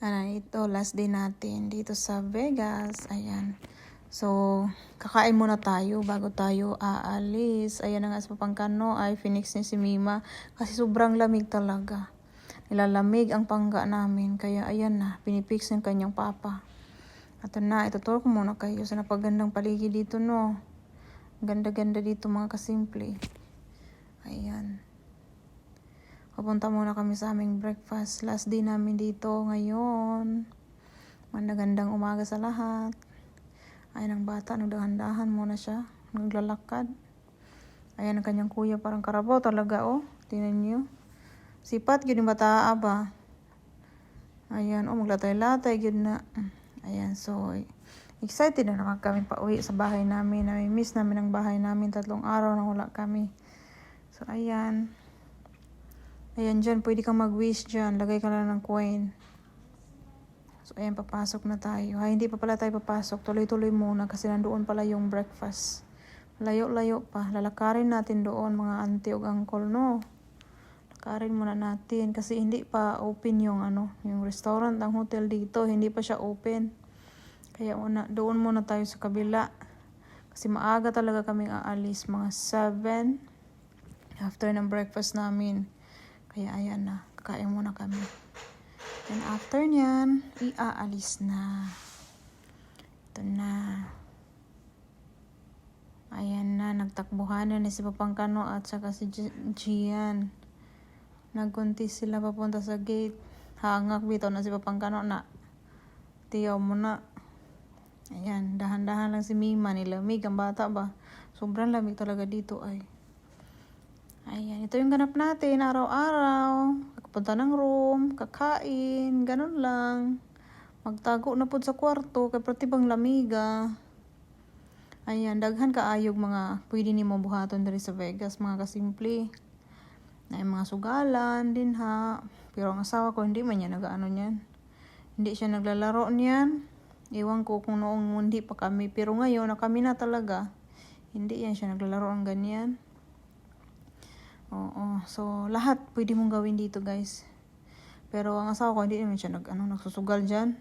Ano, ito, last day natin dito sa Vegas. Ayan. So, kakain muna tayo bago tayo aalis. Ayan na nga sa Papangkano ay Phoenix ni si Mima. Kasi sobrang lamig talaga. Nilalamig ang pangga namin. Kaya ayan na, pinipix ng kanyang papa. At na, ituturo ko muna kayo sa napagandang paligid dito, no. Ganda-ganda dito mga kasimple. Ayan. Papunta muna kami sa aming breakfast. Last day namin dito ngayon. Managandang umaga sa lahat. Ayan ang bata, nagdahan-dahan muna siya. Naglalakad. Ayan ang kanyang kuya, parang karabaw talaga, oh. Tingnan niyo. Sipat, yun yung bata, ba? Ayan, oh, maglatay-latay, yun na. Ayan, so, excited na naman kami pa uwi sa bahay namin. Nami-miss namin ang bahay namin. Tatlong araw na wala kami. So, ayan. Ayan dyan, pwede kang mag-wish dyan. Lagay ka lang ng coin. So, ayan, papasok na tayo. Ay, hindi pa pala tayo papasok. Tuloy-tuloy muna kasi nandoon pala yung breakfast. Layo-layo pa. Lalakarin natin doon, mga auntie o uncle, no? Lakarin muna natin kasi hindi pa open yung ano, yung restaurant, ang hotel dito. Hindi pa siya open. Kaya una, doon muna tayo sa kabila. Kasi maaga talaga kaming aalis, mga 7 after ng breakfast namin. Kaya ayan na, kakain muna kami. And after nyan, iaalis na. Ito na. Ayan na, nagtakbuhan na si Papangkano at saka si Gian. Nagkunti sila papunta sa gate. Hangak bito na si Papangkano na. Tiyaw mo na. Ayan, dahan-dahan lang si Mima. Nilamig ang bata ba? Sobrang lamig talaga dito ay. Ayan, ito yung ganap natin araw-araw. Kapunta ng room, kakain, ganun lang. Magtago na po sa kwarto, kay pratibang lamiga. Ayan, daghan kaayog mga pwede ni mo buhaton diri sa Vegas, mga kasimple. Na mga sugalan din ha. Pero ang asawa ko hindi man niya nagaano niyan. Hindi siya naglalaro niyan. Ewan ko kung noong hindi pa kami. Pero ngayon na kami na talaga. Hindi yan siya naglalaro ang ganyan. Oo. So, lahat pwede mong gawin dito, guys. Pero ang asawa ko, hindi naman siya nag, ano, nagsusugal dyan.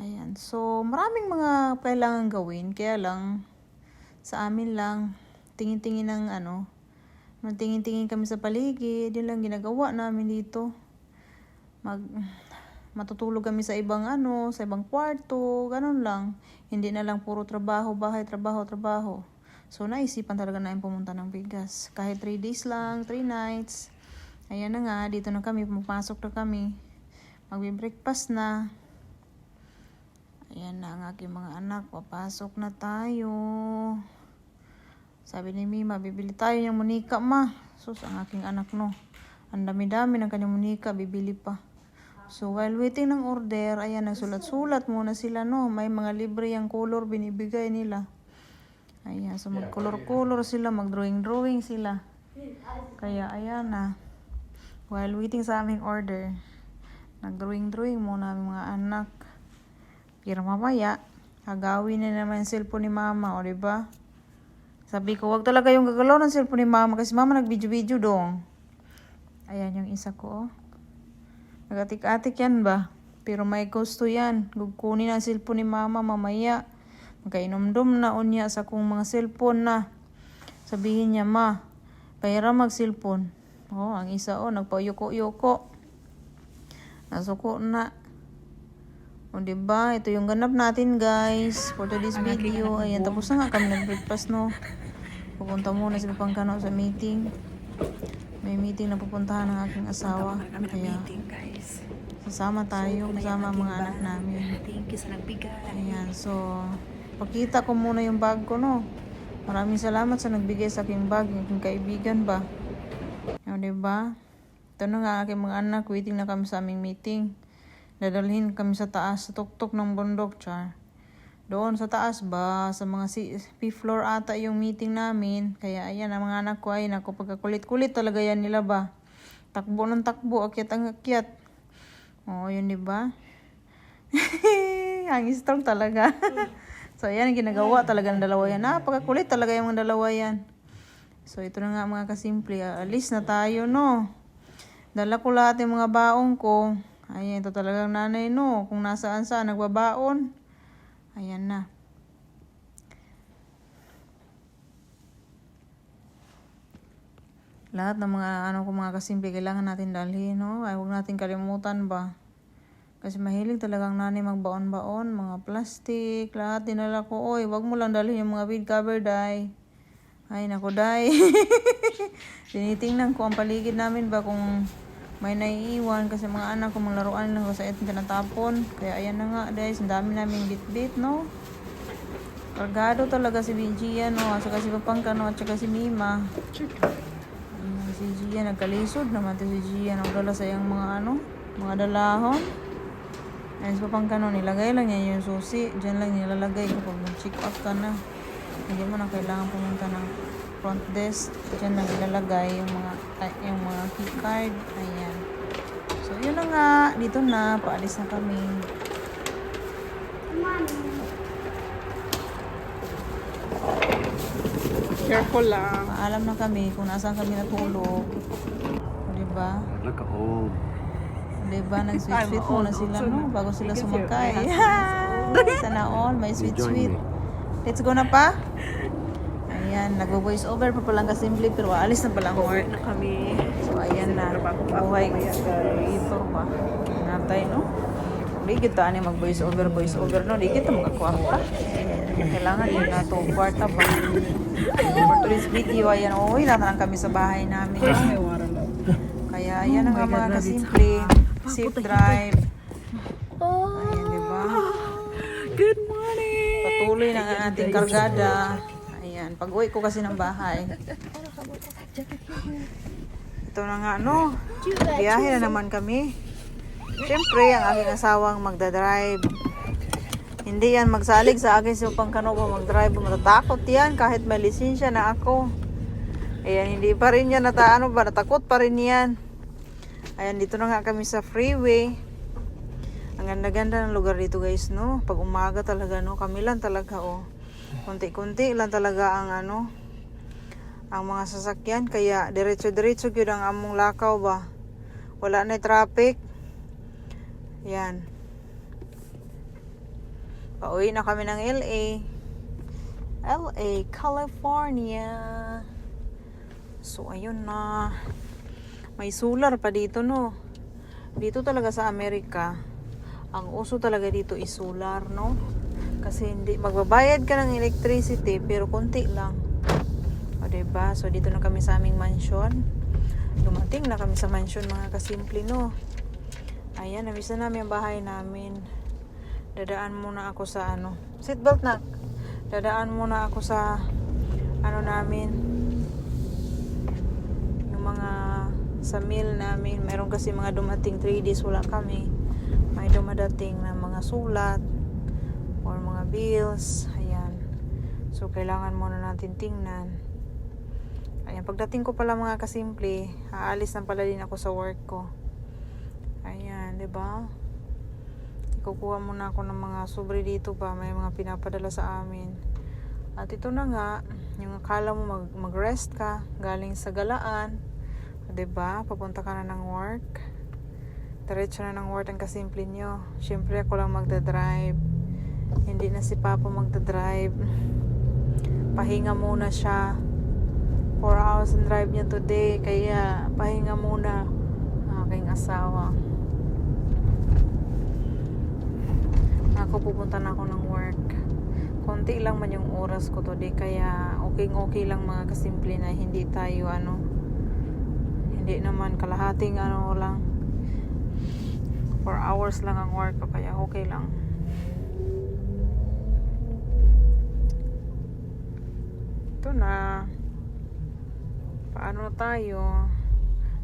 Ayan. So, maraming mga kailangan gawin. Kaya lang, sa amin lang, tingin-tingin ng ano, magtingin-tingin kami sa paligid. Yun lang ginagawa namin dito. Mag, matutulog kami sa ibang ano, sa ibang kwarto, ganun lang. Hindi na lang puro trabaho, bahay, trabaho, trabaho. So, naisipan talaga namin pumunta ng Vegas. Kahit 3 days lang, 3 nights. Ayan na nga, dito na kami, pumapasok na kami. Magbe-breakfast na. Ayan na ang aking mga anak, papasok na tayo. Sabi ni Mima, bibili tayo ng munika, ma. Sus, ang aking anak, no. Ang dami-dami ng kanyang munika, bibili pa. So, while waiting ng order, ayan, nagsulat-sulat muna sila, no. May mga libre yung color binibigay nila. Ayan, so mag-color-color sila, mag-drawing-drawing sila. Kaya, ayan na. While waiting sa aming order, nag-drawing-drawing muna ang mga anak. Pero mamaya, agawin na naman yung cellphone ni mama, o diba? Sabi ko, wag talaga yung gagalaw ng cellphone ni mama kasi mama nag-video-video dong. Ayan yung isa ko, oh. Nagatik-atik yan ba? Pero may gusto yan. Kukunin ang cellphone ni mama mamaya. Magkainomdom na unya sa kong mga cellphone na. Sabihin niya, ma, pahira mag-cellphone. Oh, ang isa, oh, nagpa-yuko-yuko. Nasuko na. O, diba? Ito yung ganap natin, guys. For today's video. Ayan, tapos na nga kami nag-breakfast, no? Pupunta muna si Papangkano sa meeting. May meeting na pupuntahan ng aking asawa. Kaya, sasama tayo, kasama mga anak namin. Thank you sa nagbigay. Ayan, so, pakita ko muna yung bag ko, no? Maraming salamat sa nagbigay sa aking bag, aking kaibigan ba? O, diba? Ito na nga aking mga anak, waiting na kami sa aming meeting. Dadalhin kami sa taas, sa tuktok ng bundok, char. Doon sa taas ba, sa mga fifth floor ata yung meeting namin. Kaya ayan, ang mga anak ko ay nako pagkakulit-kulit talaga yan nila ba. Takbo ng takbo, akyat ang akyat. Oo, yun di ba? ang strong talaga. so, ayan, ginagawa talaga ng dalawa yan. Napakakulit talaga yung dalawa yan. So, ito na nga mga kasimple. Alis na tayo, no? Dala ko lahat yung mga baong ko. Ayan, ito talagang nanay, no? Kung nasaan saan, nagbabaon. Ayan na. Lahat ng mga ano kung mga kasimple kailangan natin dalhin, no? Ay huwag natin kalimutan ba. Kasi mahilig talagang nanay magbaon-baon, mga plastic, lahat dinala ko. Oy, wag mo lang dalhin yung mga bead cover, day. Ay, nako, day. Tinitingnan ko ang paligid namin ba kung may naiiwan kasi mga anak ko mga laruan lang ko sa etin tinatapon. Kaya ayan na nga, guys. Ang dami naming bit-bit, no? Kargado talaga si Gia, no? At saka si Papangka, no? At saka si Mima. Ayan, si Gia, nagkalisod naman to si Gia. Nagdala sa iyang mga ano, mga dalahon. Ayan, si Papangka, no? Nilagay lang niya yung susi. Diyan lang nilalagay kapag mag-check out ka na. Hindi mo na kailangan pumunta ng front desk. Diyan lang ilalagay yung mga, ay, yung mga key card. Ayan. So, yun na nga. Dito na. Paalis na kami. Careful lang. Paalam na kami kung nasaan kami natulog. O, diba? Look old. Diba? Nag-sweet-sweet muna sila, no? na. Bago sila sumakay. my Sana all. May sweet-sweet. Let's go na pa. Ayan, nagvo-voice over pa palang kasimple pero alis na palang work. na kami. So ayan na. Buhay creator ba? Natay no? Di kita ani mag voice over voice over no. Di kita magkakwarta. Kailangan din na to kwarta ba? For today's video ayan oy lang kami sa bahay namin. Kaya ayan ang Oh mga kasimple. Safe drive. Ayan, di ba? Good morning! Patuloy na ang ating kargada. Ayan, pag-uwi ko kasi ng bahay. Ito na nga, no? Biyahe na naman kami. Siyempre, ang aking asawang magdadrive. Hindi yan magsalig sa akin si Pangkano ba magdrive. Matatakot yan kahit may lisensya na ako. Ayan, hindi pa rin yan nata, ano ba, natakot pa rin yan. Ayan, dito na nga kami sa freeway. Ang ganda-ganda ng lugar dito guys, no? Pag umaga talaga, no? Kami lang talaga, oh. Kunti-kunti lang talaga ang ano, ang mga sasakyan. Kaya diretso-diretso yun ang among lakaw ba. Wala na traffic. Yan. Pauwi na kami ng LA. LA, California. So, ayun na. May solar pa dito, no? Dito talaga sa Amerika, ang uso talaga dito is solar, no? Kasi hindi, magbabayad ka ng electricity, pero konti lang. O, diba? So, dito na kami sa aming mansion. Dumating na kami sa mansion, mga kasimple, no? Ayan, namiss na namin ang bahay namin. Dadaan muna ako sa ano. Seatbelt na. Dadaan muna ako sa ano namin. Yung mga sa meal namin. Meron kasi mga dumating 3 days wala kami. May dumadating na mga sulat or mga bills. Ayan. So, kailangan muna natin tingnan. Ayan, pagdating ko pala mga kasimple, aalis na pala din ako sa work ko. Ayan, ba? Kukuha muna ako ng mga sobre dito pa, may mga pinapadala sa amin. At ito na nga, yung akala mo mag mag-rest ka galing sa galaan, ba? Papunta ka na ng work. Diretso na ng work ang kasimple nyo. Siyempre ako lang magda-drive. Hindi na si Papa magda-drive. Pahinga muna siya. 4 hours ang drive niya today. Kaya pahinga muna aking asawa. Ako pupunta na ako ng work. Konti lang man yung oras ko today. Kaya okay okay lang mga kasimple na hindi tayo ano hindi naman kalahating ano lang. 4 hours lang ang work ko kaya okay lang. Ito na. Paano tayo?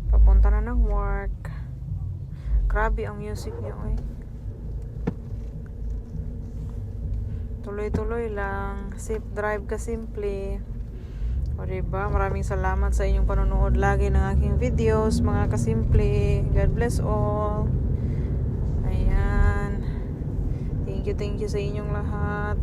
Papunta na ng work. Grabe ang music niya oy. Tuloy-tuloy lang. Safe drive ka simple o diba? Maraming salamat sa inyong panonood lagi ng aking videos, mga kasimple. God bless all. Ayan. Thank you, thank you sa inyong lahat.